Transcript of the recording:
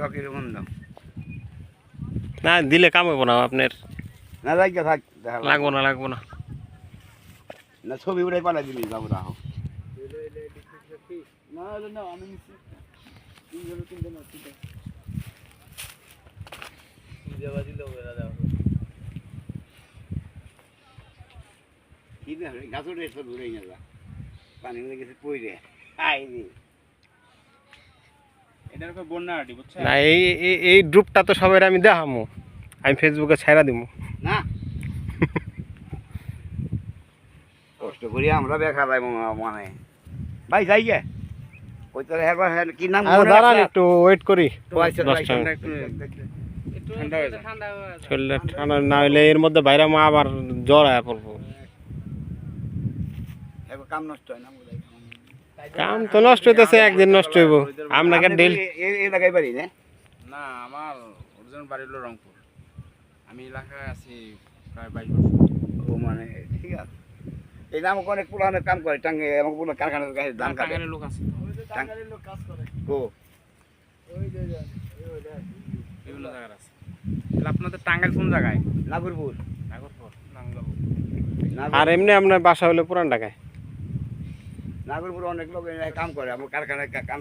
রকির phone দাও না দিলে কাম হইব না আপনার। না যাই থাক লাগবে। লাগবো না লাগবো না। না ছবি উড়াই পালাই দিবি যাব রাখো না না আমি তিনজন তিনজন তিনজন। কি না গাছ উঠে সব ঘুরে নিয়ে যা। পানি গেছে পইরে না এই এই- এই গ্রুপটা তো সবাই আমি দেখামো। আমি ফেসবুকে ছাইরা দিব না? কষ্ট করি আমরা দেখা যায় মানে। ভাই যাই গে। ওই তো হেরবার কি নাম? দাঁড়ান একটু ওয়েট করি। ঠান্ডা শরীরটা ঠান্ডা না হইলে এর মধ্যে বাইরে মা আবার জ্বর আয়া পড়ব। কাম নষ্ট হয় না। কাম তো নষ্ট হইতেছে একদিন নষ্ট হইব। আপনাকে আপনি ডেল বলি, এ- এ লাগাই পারি না? না আমার অরিজিনাল বাড়ি হলো রংপুর। আমি এলাকায় আছি প্রায় বাইশ বছর। ও মানে ঠিক আছে। এই নাম অনেক পুরানো কাম করে টাঙ্গে আমাকে পুরো কারখানার কাছে ধান কাটে। লোক আছে ও। বিভিন্ন জায়গার আছে। তাহলে আপনাদের টাঙ্গাইল কোন জায়গায়? নাগরপুর। নাগরপুর নাঙ্গলপুর আর এমনি আপনার বাসা হলে পুরান ঢাকায়? নাগরপুর অনেক লোক কাম করে আমার কারখানায় কাম